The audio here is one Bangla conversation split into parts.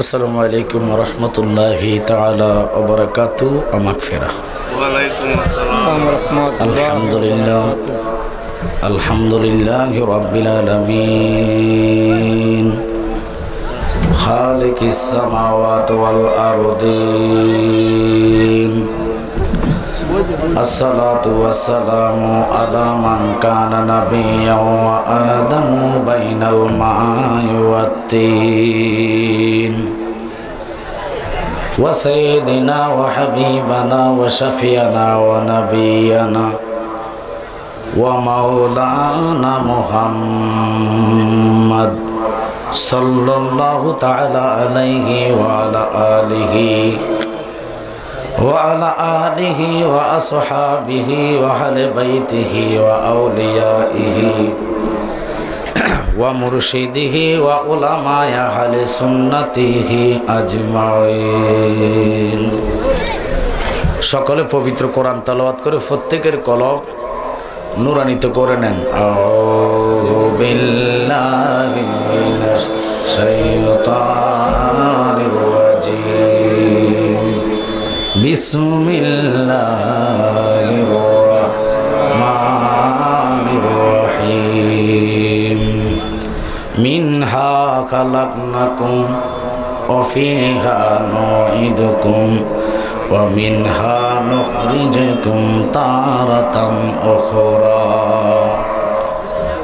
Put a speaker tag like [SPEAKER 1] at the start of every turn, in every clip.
[SPEAKER 1] আসসালামু আলাইকুম রহমতুল্লাহি তাআলা ওয়া বারাকাতু আমাগফিরা
[SPEAKER 2] ওয়া আলাইকুম আসসালাম ওয়া রাহমাতুল্লাহ
[SPEAKER 1] আলহামদুলিল্লাহ আলহামদুলিল্লাহি রাব্বিল আলামিন খালিকিস সামাওয়াতি ওয়াল আরদি الصلاة والسلام على من كان نبيا وآدم بين الماء والتين وسيدنا وحبيبنا وشفينا ونبينا ومولانا محمد صلى الله تعالى عليه وعلى آله آله وأصحابه وأهل بيته وأوليائه ومرشده وعلماء أهل سنته أجمعين সকলে পবিত্র কোরআন তালাওয়াত করে প্রত্যেকের কলব নুরানিত করে নেন خلقناكم وفيها نعيدكم ومنها نخرجكم تارة أخرى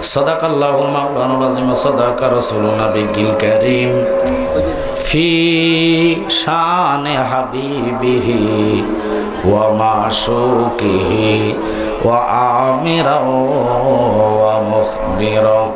[SPEAKER 1] صدق الله المولان العظيم صدق رسول نبي الكريم في شان حبيبه ومعشوقه وعامرا ومخبرا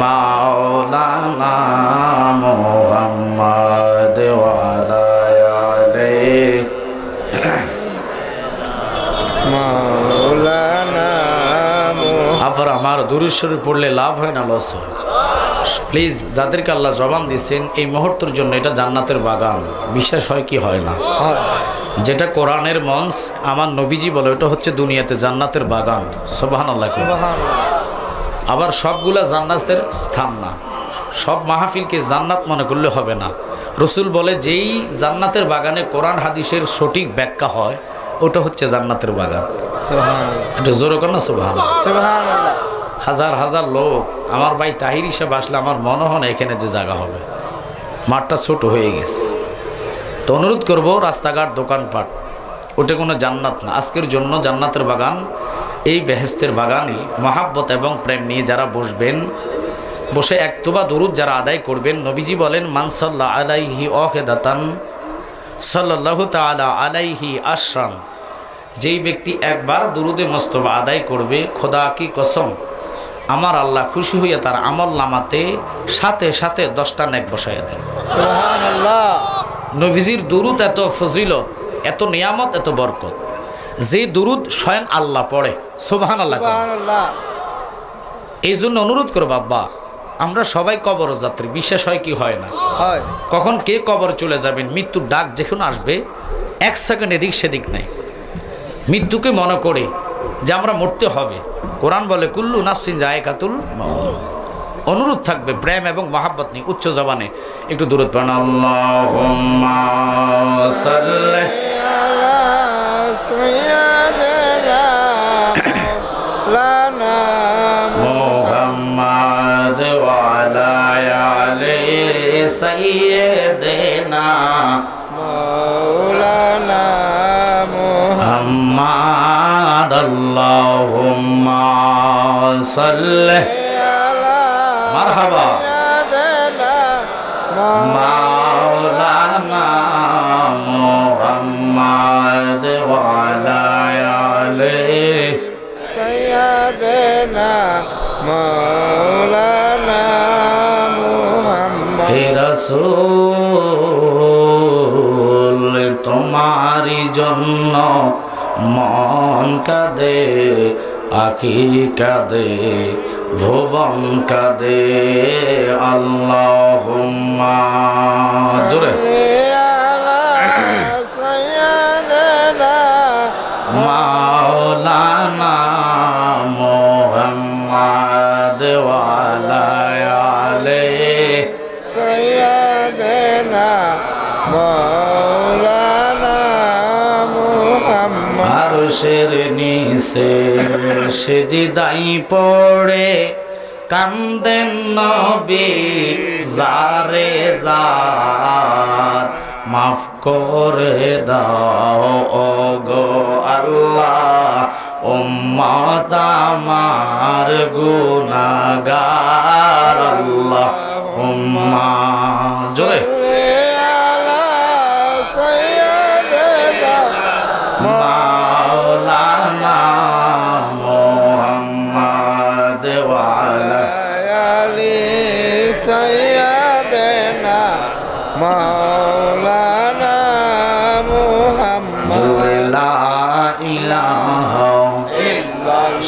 [SPEAKER 1] মাওলানা মোহাম্মদ আবার আমার দূরেশ্বরে পড়লে লাভ হয় না লস হয়। প্লিজ যাদেরকে আল্লাহ জবান দিচ্ছেন এই মুহূর্তের জন্য এটা জান্নাতের বাগান। বিশ্বাস হয় কি হয় না? যেটা কোরআনের মঞ্চ আমার নবীজি বলে ওটা হচ্ছে দুনিয়াতে জান্নাতের বাগান। সোবাহান আল্লাহ আবার সবগুলা জান্নাতের স্থান না। সব মাহফিলকে জান্নাত মনে করলে হবে না। রসুল বলে যেই জান্নাতের বাগানে কোরআন হাদিসের সঠিক ব্যাখ্যা হয় ওটা হচ্ছে জান্নাতের বাগান। এটা জোরে কর না সোবাহান হাজার হাজার লোক আমার ভাই তাহির হিসাবে আসলে আমার মনে হয় না এখানে যে জায়গা হবে। মাঠটা ছোট হয়ে গেছে। তো অনুরোধ করব রাস্তাঘাট দোকানপাট ওটা কোনো জান্নাত না। আজকের জন্য জান্নাতের বাগান এই বেহেস্তের বাগানই মহাব্বত এবং প্রেম নিয়ে যারা বসবেন বসে একতবা দরুদ যারা আদায় করবেন নবীজি বলেন মানসাল্লাহ আলাইহি অহেদাতান সাল্লাহ তালা আলাইহি আশরান যেই ব্যক্তি একবার দুরুদে মস্তবা আদায় করবে খোদা কি কসম আমার আল্লাহ খুশি হইয়া তার আমল নামাতে সাথে সাথে দশটা নেক বসাইয়া দেন। নবীজির দুরুদ এত ফজিলত এত নিয়ামত এত বরকত। যে দুরুদ স্বয়ং আল্লাহ পড়ে। সোভান আল্লাহ এই জন্য অনুরোধ করো বাব্বা আমরা সবাই কবর যাত্রী বিশ্বাস হয় কি হয় না? কখন কে কবর চলে যাবেন মৃত্যুর ডাক যেখানে আসবে এক সেকেন্ড এদিক সেদিক নেই। মৃত্যুকে মনে করে যে আমরা মরতে হবে। কোরআন বলে কুল্লু নাসিন জায়কাতুল মাউত। অনুরোধ থাকবে প্রেম এবং মহাব্বত নিয়ে উচ্চ জবানে একটু দূরত পড়েন سيدنا مولانا محمد وعلى آل سيدنا مولانا محمد اللهم صل مرحبا مرحبا রসুল তোমারি জন্য মন কাঁদে আখি কাঁদে ভুবন কাঁদে আল্লাহ জোরে। আরশের নিচে সেজিদাই পড়ে, কান্দেন নবী জারে জার মাফ করে দাও গো আল্লাহ, উম্মত আমার গুনাগার আল্লাহ উম্মা জোরে।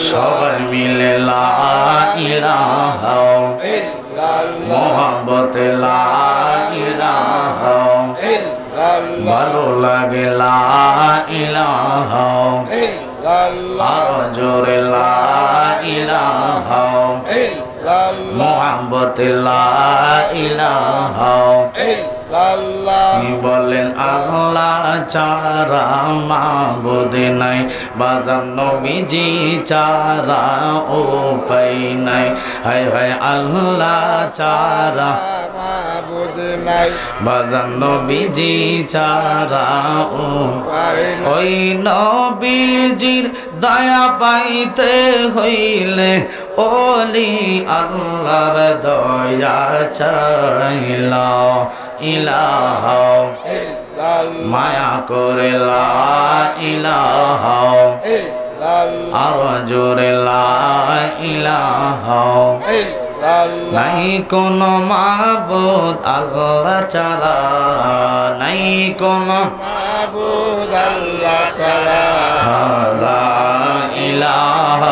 [SPEAKER 1] সবাই মিলে লা ইলাহা মোহাম্মত লা ইলাহা ভালো লাগে লা ইলাহা আর জোরে লা ইলাহা মোহাম্মত লা ইলাহা আপনি বলেন আল্লাহ। চারা মাবুদ নাই বাজার নবীজি চারা ও পাই নাই। হায় হায় আল্লাহ চারা বাজার নবীজি চারা ও ওই নবীজির দয়া পাইতে হইলে ওলি আল্লাহর দয়া চাইল, ইলাহ মায়া করে ইলাহ আর জোরে লা ইলাহ। নাই কোন মাবুদ আল্লাহ চারা নাই কোন লা ইলাহ।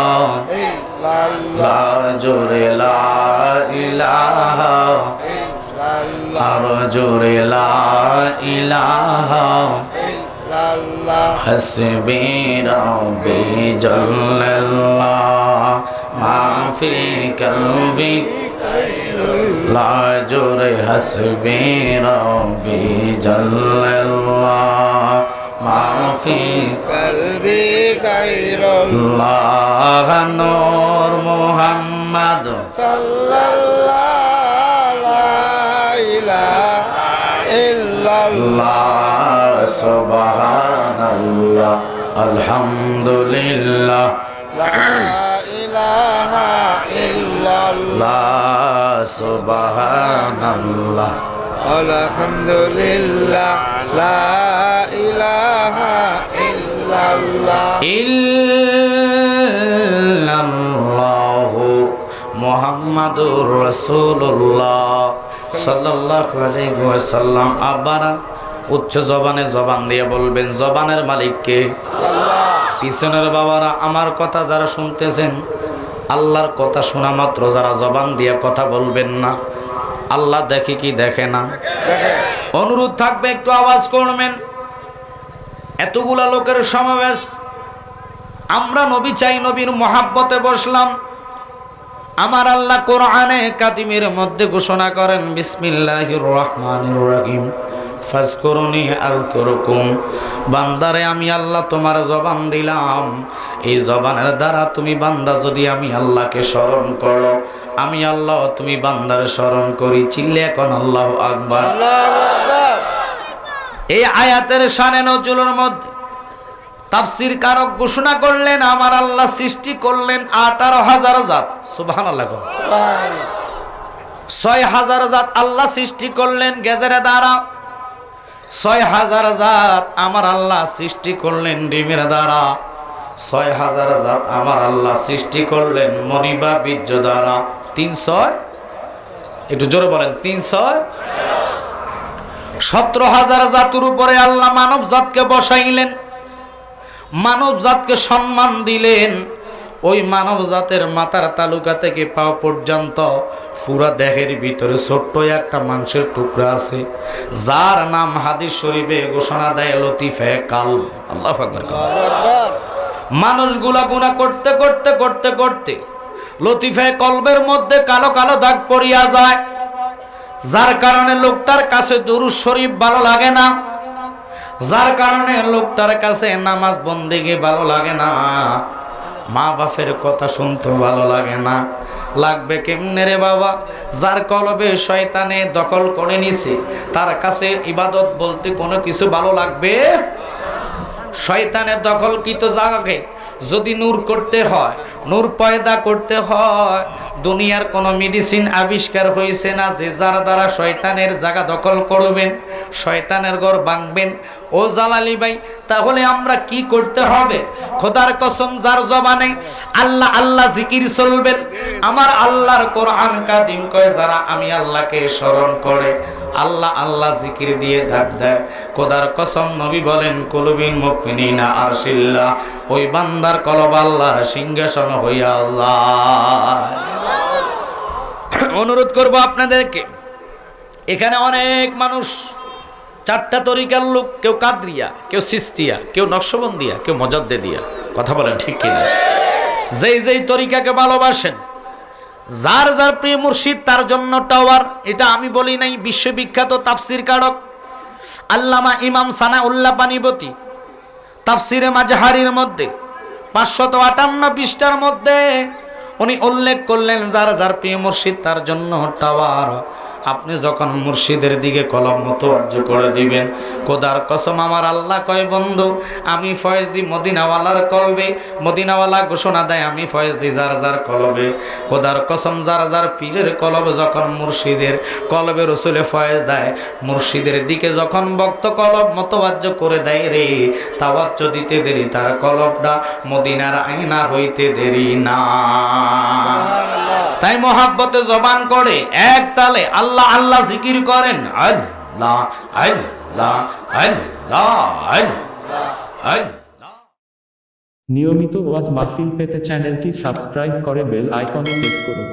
[SPEAKER 1] লা জোরে লা ইলাহ। আর জোরে লা ইলাহা হসবি রব্বি জাল্লাল্লাহ। মাফি কলবি। লাজুর হসবি রব্বি জাল্লাল্লাহ। মাফি কলবি গায়রুল্লাহ। নূর
[SPEAKER 2] মুহাম্মদ। সাল্লাল্লাহু।
[SPEAKER 1] الله سبحان الله الحمد لله
[SPEAKER 2] لا إله إلا الله.
[SPEAKER 1] سبحان الله
[SPEAKER 2] الحمد لله لا إله إلا الله.
[SPEAKER 1] إلا الله محمد رسول الله. ওয়াসাল্লাম আবারা উচ্চ জবানে জবান দিয়ে বলবেন জবানের মালিককে পিছনের বাবারা আমার কথা যারা শুনতেছেন আল্লাহর কথা শোনা মাত্র যারা জবান দিয়ে কথা বলবেন না আল্লাহ দেখে কি দেখে না? অনুরোধ থাকবে একটু আওয়াজ করবেন। এতগুলা লোকের সমাবেশ আমরা নবী চাই নবীর মহাব্বতে বসলাম। আমার আল্লাহ কোরআনে কাতিমের মধ্যে ঘোষণা করেন বিসমিল্লাহির রহমানির রহিম। ফাজকুরুনি আযকুরুকুম। বান্দারে আমি আল্লাহ তোমার জবান দিলাম। এই জবানের দ্বারা তুমি বান্দা যদি আমি আল্লাহকে স্মরণ করো আমি আল্লাহ তুমি বান্দার স্মরণ করি। চিল্লে এখন আল্লাহ আকবার। এই আয়াতের শানে নজরুলের মধ্যে তাফসির কারক ঘোষণা করলেন, আমার আল্লাহ সৃষ্টি করলেন আঠারো হাজার জাত। সুবহান ছয় হাজার জাত আল্লাহ সৃষ্টি করলেন, গেজের দ্বারা। ছয় হাজার জাত আমার আল্লাহ সৃষ্টি করলেন, ডিমের দ্বারা। ছয় হাজার জাত আমার আল্লাহ সৃষ্টি করলেন, মনিবা, বীর্য দ্বারা। তিন ছয়? একটু জোরে বলেন, তিন ছয়? সতেরো হাজার জাতুর উপরে আল্লাহ মানব জাতকে বসাইলেন। মানব জাতকে সম্মান দিলেন, ওই মানব জাতের মাথার তালুকা থেকে পাও পর্যন্ত পুরা দেহের ভিতরে ছোট্ট একটা মাংসের টুকরা আছে, যার নাম হাদিস শরীফে ঘোষণা দেয়, লতিফে কাল আল্লাহ মানুষগুলা গুণা করতে করতে করতে করতে লতিফে কলবের মধ্যে কালো কালো দাগ পড়িয়া যায়, যার কারণে লোকটার কাছে দুরুজ শরীফ ভালো লাগে না। যার কারণে লোকটার কাছে নামাজ বন্দিকে ভালো লাগে না। মা বাপের কথা শুনতে ভালো লাগে না। লাগবে কেমনে রে বাবা? যার কলবে শয়তানে দখল করে নিছে, তার কাছে ইবাদত বলতে কোনো কিছু ভালো লাগবে? শয়তানের দখলকৃত জায়গাকে যদি নূর করতে হয়, নূর পয়দা করতে হয় দুনিয়ার কোন মেডিসিন আবিষ্কার হয়েছে না, যে যার দ্বারা শয়তানের জায়গা দখল করবেন, শয়তানের ঘর ভাঙবেন। ও জালালি ভাই, তাহলে আমরা কি করতে হবে? খোদার কসম, যার জবানে আল্লাহ আল্লাহ জিকির চলবেন। আমার আল্লাহর কোরআন কাদিম কয়, যারা আমি আল্লাহকে স্মরণ করে আল্লাহ আল্লাহ জিকির দিয়ে ডাক দেয়। খোদার কসম নবী বলেন, কলবিন মুকমিনিনা আরশিল্লাহ ওই বান্দার কলব আল্লাহর সিংহাসন হইয়া যায়। অনুরোধ করব আপনাদেরকে, এখানে অনেক মানুষ, চারটা তরিকার লোক, কেউ কাদরিয়া, কেউ সিস্তিয়া, কেউ নকশবন্দিয়া, কেউ মজদ্দে দিয়া কথা বলেন ঠিক কিনা? যেই যেই তরিকাকে ভালোবাসেন যার যার প্রিয় মুর্শিদ, তার জন্য টাওয়ার এটা আমি বলি নাই, বিশ্ববিখ্যাত তাফসির কারক, আল্লামা ইমাম সানা উল্লাহ পানিবতী, তাফসিরে মাজহারির মধ্যে, পাঁচশত আটান্ন পৃষ্ঠার মধ্যে, উনি উল্লেখ করলেন, যার যার প্রিয় মুর্শিদ, তার জন্য টাওয়ার আপনি যখন মুর্শিদের দিকে কলম মুতওয়াজ্জ করে দিবেন কোদার কসম আমার আল্লাহ কয়, বন্ধু, আমি ফয়েজ দি মদিনাওয়ালার কলবে, মদিনাওয়ালা ঘোষণা দেয়, আমি ফয়েজ দি যার যার কলবে। কোদার কসম যার যার পীরের কলব যখন মুর্শিদের কলবে রসুলে ফয়েজ দেয়, মুর্শিদের দিকে যখন ভক্ত কলব মতবাজ্য করে দেয় রে তাওয়াজ্য দিতে দেরি তার কলবটা মদিনার আয়না হইতে দেরি না। তাই মহাব্বতে জবান করে, এক তালে আল্লাহ আল্লাহ জিকির করেন
[SPEAKER 3] নিয়মিত ওয়াজ মাহফিল পেতে চ্যানেলটি সাবস্ক্রাইব করে বেল আইকনে প্রেস করুন।